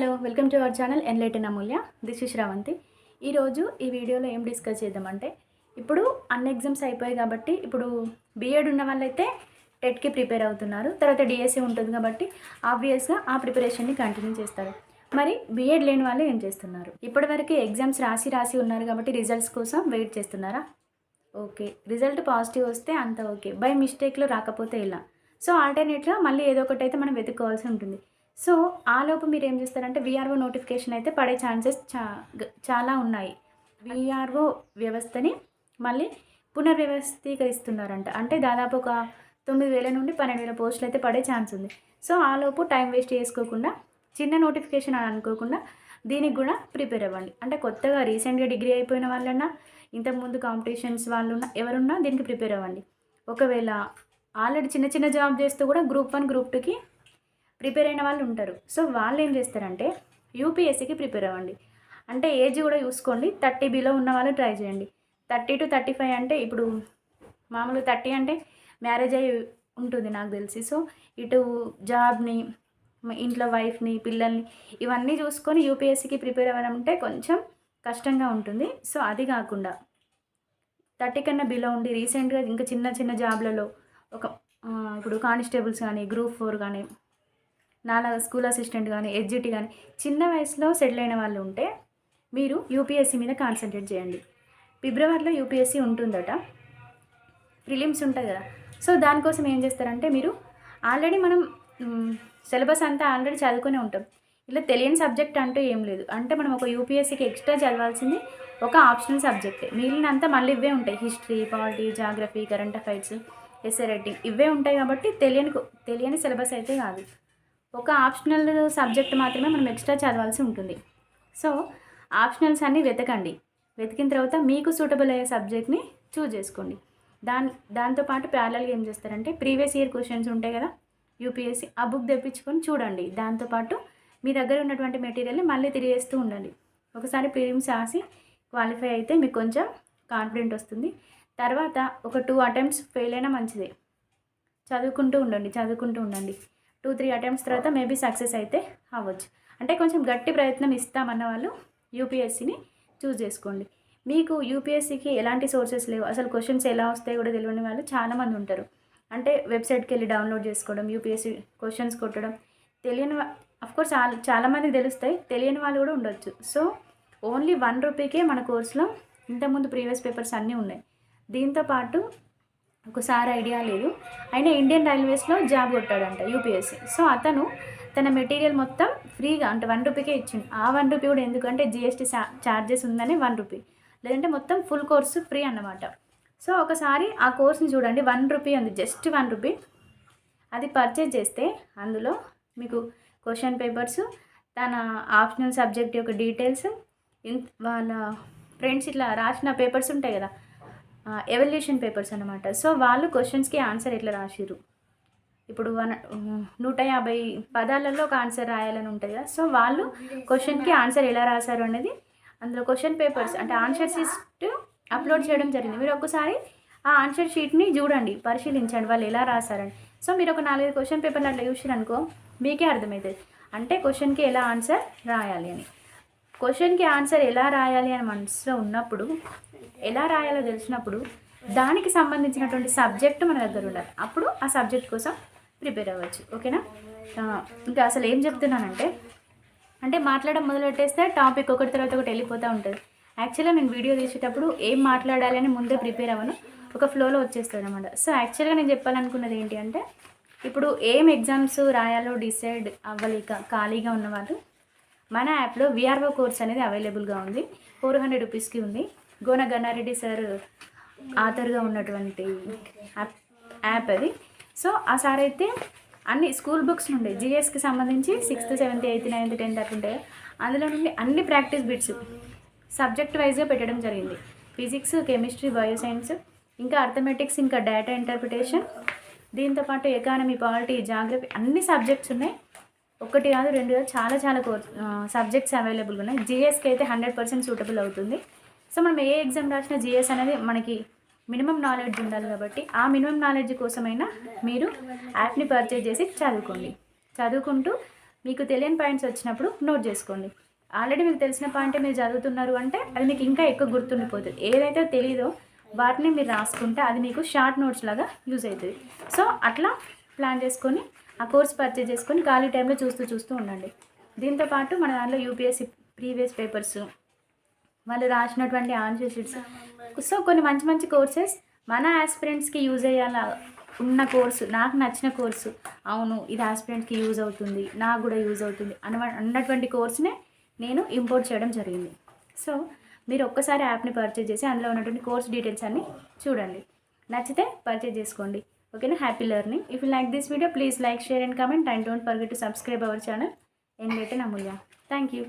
Hello welcome to our channel enlighten Amulya. This is Sravanthi ఈరోజు ఈ వీడియోలో ఏం డిస్కస్ చేద్దామంటే ఇప్పుడు అన్ని ఎగ్జామ్స్ అయిపోయాయి కాబట్టి ఇప్పుడు బీఎడ్ ఉన్న వాళ్ళైతే టెట్కి ప్రిపేర్ అవుతున్నారు. తర్వాత డిఎస్సి ఉంటుంది కాబట్టి ఆబ్వియస్గా ఆ ప్రిపరేషన్ని కంటిన్యూ చేస్తారు. మరి బీఎడ్ లేని వాళ్ళు ఏం చేస్తున్నారు? ఇప్పటివరకు ఎగ్జామ్స్ రాసి రాసి ఉన్నారు కాబట్టి రిజల్ట్స్ కోసం వెయిట్ చేస్తున్నారా? ఓకే రిజల్ట్ పాజిటివ్ వస్తే అంత ఓకే బై మిస్టేక్లో రాకపోతే ఇలా సో ఆల్టర్నేట్గా మళ్ళీ ఏదో ఒకటి అయితే మనం వెతుక్కోవాల్సి ఉంటుంది. సో ఆ లోపు మీరు ఏం చేస్తారంటే విఆర్ఓ నోటిఫికేషన్ అయితే పడే ఛాన్సెస్ చా చాలా ఉన్నాయి. విఆర్ఓ వ్యవస్థని మళ్ళీ పునర్వ్యవస్థీకరిస్తున్నారంట. అంటే దాదాపు ఒక తొమ్మిది వేల నుండి పన్నెండు వేల పోస్టులు అయితే పడే ఛాన్స్ ఉంది. సో ఆ లోపు టైం వేస్ట్ చేసుకోకుండా చిన్న నోటిఫికేషన్ అని అనుకోకుండా దీనికి కూడా ప్రిపేర్ అవ్వండి. అంటే కొత్తగా రీసెంట్గా డిగ్రీ అయిపోయిన వాళ్ళన్నా ఇంతకుముందు కాంపిటీషన్స్ వాళ్ళు ఉన్న ఎవరున్నా దీనికి ప్రిపేర్ అవ్వండి. ఒకవేళ ఆల్రెడీ చిన్న చిన్న జాబ్ చేస్తూ కూడా గ్రూప్ వన్ గ్రూప్ టూకి ప్రిపేర్ అయిన వాళ్ళు ఉంటారు. సో వాళ్ళు ఏం చేస్తారంటే యూపీఎస్సీకి ప్రిపేర్ అవ్వండి. అంటే ఏజ్ కూడా చూసుకోండి. థర్టీ బిలో ఉన్న వాళ్ళు ట్రై చేయండి. థర్టీ టు థర్టీ ఫైవ్ అంటే ఇప్పుడు మామూలుగా థర్టీ అంటే మ్యారేజ్ అయ్యి ఉంటుంది నాకు తెలిసి. సో ఇటు జాబ్ని ఇంట్లో వైఫ్ని పిల్లల్ని ఇవన్నీ చూసుకొని యూపీఎస్సీకి ప్రిపేర్ అవ్వడం అంటే కొంచెం కష్టంగా ఉంటుంది. సో అది కాకుండా థర్టీ కన్నా బిలో ఉండి రీసెంట్గా ఇంకా చిన్న చిన్న జాబ్లలో ఒక ఇప్పుడు కానిస్టేబుల్స్ కానీ గ్రూప్ ఫోర్ కానీ నాలా స్కూల్ అసిస్టెంట్ కానీ ఎడ్జిటి కానీ చిన్న వయసులో సెటిల్ అయిన వాళ్ళు ఉంటే మీరు యూపీఎస్సీ మీద కాన్సన్ట్రేట్ చేయండి. ఫిబ్రవరిలో యూపీఎస్సీ ఉంటుందట. ప్రిలిమ్స్ ఉంటుంది కదా. సో దానికోసం ఏం చేస్తారంటే మీరు ఆల్రెడీ మనం సిలబస్ అంతా ఆల్రెడీ చదువుకునే ఉంటాం. ఇలా తెలియని సబ్జెక్ట్ అంటూ ఏం లేదు. అంటే మనం ఒక యూపీఎస్సీకి ఎక్స్ట్రా చదవాల్సింది ఒక ఆప్షనల్ సబ్జెక్టే. మిగిలినంతా మళ్ళీ ఇవే ఉంటాయి. History polity geography current affairs essay writing ఇవే ఉంటాయి కాబట్టి తెలియని తెలియని సిలబస్ అయితే కాదు. ఒక ఆప్షనల్ సబ్జెక్ట్ మాత్రమే మనం ఎక్స్ట్రా చదవాల్సి ఉంటుంది. సో ఆప్షనల్స్ అన్నీ వెతకండి. వెతికిన తర్వాత మీకు సూటబుల్ అయ్యే సబ్జెక్ట్ని చూజ్ చేసుకోండి. దాని దాంతోపాటు ప్యారలల్గా ఏం చేస్తారంటే ప్రీవియస్ ఇయర్ క్వశ్చన్స్ ఉంటాయి కదా యూపీఎస్సీ ఆ బుక్ తెప్పించుకొని చూడండి. దాంతోపాటు మీ దగ్గర ఉన్నటువంటి మెటీరియల్ని మళ్ళీ తిరిగేస్తూ ఉండండి. ఒకసారి ప్రిలిమ్స్ రాసి క్వాలిఫై అయితే మీకు కొంచెం కాన్ఫిడెంట్ వస్తుంది. తర్వాత ఒక టూ అటెంప్ట్స్ ఫెయిల్ అయినా మంచిదే. చదువుకుంటూ ఉండండి చదువుకుంటూ ఉండండి. టూ త్రీ అటెంప్ట్స్ తర్వాత మేబీ సక్సెస్ అయితే అవ్వచ్చు. అంటే కొంచెం గట్టి ప్రయత్నం ఇస్తామన్న వాళ్ళు యూపీఎస్సీని చూస్ చేసుకోండి. మీకు యూపీఎస్సీకి ఎలాంటి సోర్సెస్ లేవు. అసలు క్వశ్చన్స్ ఎలా వస్తాయో కూడా తెలియని వాళ్ళు చాలామంది ఉంటారు. అంటే వెబ్సైట్కి వెళ్ళి డౌన్లోడ్ చేసుకోవడం యూపీఎస్సీ క్వశ్చన్స్ కొట్టడం తెలియని కోర్స్ చాలా చాలామందికి తెలుస్తాయి. తెలియని వాళ్ళు కూడా ఉండొచ్చు. సో ఓన్లీ వన్ రూపీకే మన కోర్సులో ఇంతకుముందు ప్రీవియస్ పేపర్స్ అన్నీ ఉన్నాయి. దీంతో పాటు ఒకసారి ఐడియా లేదు. ఆయన ఇండియన్ రైల్వేస్లో జాబ్ కొట్టాడంట యూపీఎస్సీ. సో అతను తన మెటీరియల్ మొత్తం ఫ్రీగా అంటే వన్ రూపీకే ఇచ్చిండు. ఆ వన్ రూపీ కూడా ఎందుకంటే జిఎస్టీ ఛార్జెస్ ఉందని వన్ రూపీ. లేదంటే మొత్తం ఫుల్ కోర్సు ఫ్రీ అన్నమాట. సో ఒకసారి ఆ కోర్స్ని చూడండి. వన్ రూపీ ఉంది. Just one rupee. అది పర్చేజ్ చేస్తే అందులో మీకు క్వశ్చన్ పేపర్స్ తన ఆప్షనల్ సబ్జెక్ట్ యొక్క డీటెయిల్స్ ఇన్ వాళ్ళ ఫ్రెండ్స్ ఇట్లా రాసిన పేపర్స్ ఉంటాయి కదా ఎవల్యూషన్ పేపర్స్ అనమాట సో వాళ్ళు క్వశ్చన్స్కి ఆన్సర్ ఎట్లా రాసిర్రు? ఇప్పుడు వన్ నూట యాభై పదాలలో ఒక ఆన్సర్ రాయాలని ఉంటుంది కదా సో వాళ్ళు క్వశ్చన్కి ఆన్సర్ ఎలా రాశారు అనేది అందులో క్వశ్చన్ పేపర్స్ అంటే ఆన్సర్ షీట్ అప్లోడ్ చేయడం జరిగింది. మీరు ఒకసారి ఆ ఆన్సర్ షీట్ని చూడండి పరిశీలించండి వాళ్ళు ఎలా రాశారని. సో మీరు ఒక నాలుగైదు క్వశ్చన్ పేపర్లు అట్లా చూసారనుకో మీకే అర్థమవుతుంది అంటే క్వశ్చన్కి ఎలా ఆన్సర్ రాయాలి అని. క్వశ్చన్కి ఆన్సర్ ఎలా రాయాలి అని మనసులో ఉన్నప్పుడు ఎలా రాయాలో తెలిసినప్పుడు దానికి సంబంధించినటువంటి సబ్జెక్ట్ మన దగ్గర ఉండాలి. అప్పుడు ఆ సబ్జెక్ట్ కోసం ప్రిపేర్ అవ్వచ్చు. ఓకేనా? ఇంకా అసలు ఏం చెప్తున్నానంటే అంటే మాట్లాడడం మొదలు పెట్టేస్తే టాపిక్ ఒకటి తర్వాత ఒకటి వెళ్ళిపోతూ ఉంటుంది. యాక్చువల్గా నేను వీడియో తీసేటప్పుడు ఏం మాట్లాడాలని ముందే ప్రిపేర్ అవ్వను. ఒక ఫ్లోలో వచ్చేస్తుంది అనమాట సో యాక్చువల్గా నేను చెప్పాలనుకున్నది ఏంటి అంటే ఇప్పుడు ఏం ఎగ్జామ్స్ రాయాలో డిసైడ్ అవ్వలేక ఖాళీగా ఉన్నవాళ్ళు మన యాప్లో విఆర్ఓ కోర్స్ అనేది అవైలబుల్గా ఉంది. ఫోర్ హండ్రెడ్ రూపీస్కి ఉంది. గోన గన్నారెడ్డి సార్ ఆథర్గా ఉన్నటువంటి యాప్ యాప్ అది. సో ఆ సార్ అయితే అన్ని స్కూల్ బుక్స్ నుండి జిఎస్కి సంబంధించి sixth seventh eighth ninth tenth అట్లుంటాయి అందులో నుండి అన్ని ప్రాక్టీస్ బిట్స్ సబ్జెక్ట్ వైజ్గా పెట్టడం జరిగింది. ఫిజిక్స్ కెమిస్ట్రీ బయోసైన్స్ ఇంకా అర్థమెటిక్స్ ఇంకా డేటా ఇంటర్ప్రిటేషన్ దీంతోపాటు ఎకానమీ పాలిటీ జాగ్రఫీ అన్ని సబ్జెక్ట్స్ ఉన్నాయి. ఒకటి కాదు రెండు కాదు చాలా చాలా కోర్స్ సబ్జెక్ట్స్ అవైలబుల్గా ఉన్నాయి. జిఎస్కి అయితే హండ్రెడ్ పర్సెంట్ సూటబుల్ అవుతుంది. సో మనం ఏ ఎగ్జామ్ రాసినా జిఎస్ అనేది మనకి మినిమం నాలెడ్జ్ ఉండాలి కాబట్టి ఆ మినిమం నాలెడ్జ్ కోసమైనా మీరు యాప్ని పర్చేజ్ చేసి చదువుకోండి. చదువుకుంటూ మీకు తెలియని పాయింట్స్ వచ్చినప్పుడు నోట్ చేసుకోండి. ఆల్రెడీ మీకు తెలిసిన పాయింటే మీరు చదువుతున్నారు అంటే అది మీకు ఇంకా ఎక్కువ గుర్తుండిపోతుంది. ఏదైతే తెలియదో వాటిని మీరు రాసుకుంటే అది మీకు షార్ట్ నోట్స్ లాగా యూజ్ అవుతుంది. సో అట్లా ప్లాన్ చేసుకొని ఆ కోర్స్ పర్చేజ్ చేసుకొని ఖాళీ టైంలో చూస్తూ చూస్తూ ఉండండి. దీంతో పాటు మన దాంట్లో యూపీఎస్సీ ప్రీవియస్ పేపర్స్ వాళ్ళు రాసినటువంటి ఆన్సర్ షీట్స్ సో కొన్ని మంచి మంచి కోర్సెస్ మన ఆస్పిరెంట్స్కి యూజ్ అయ్యేలా ఉన్న కోర్సు నాకు నచ్చిన కోర్సు. అవును ఇది ఆస్పిరెంట్కి యూజ్ అవుతుంది నాకు కూడా యూజ్ అవుతుంది అన్న అన్నటువంటి కోర్సునే నేను ఇంపోర్ట్ చేయడం జరిగింది. సో మీరు ఒక్కసారి యాప్ని పర్చేజ్ చేసి అందులో ఉన్నటువంటి కోర్స్ డీటెయిల్స్ అన్నీ చూడండి. నచ్చితే పర్చేజ్ చేసుకోండి. ఓకేనా? Happy learning if you like this video please like share and comment and don't forget to subscribe our channel and పెట్టిన అమూల్య థ్యాంక్ యూ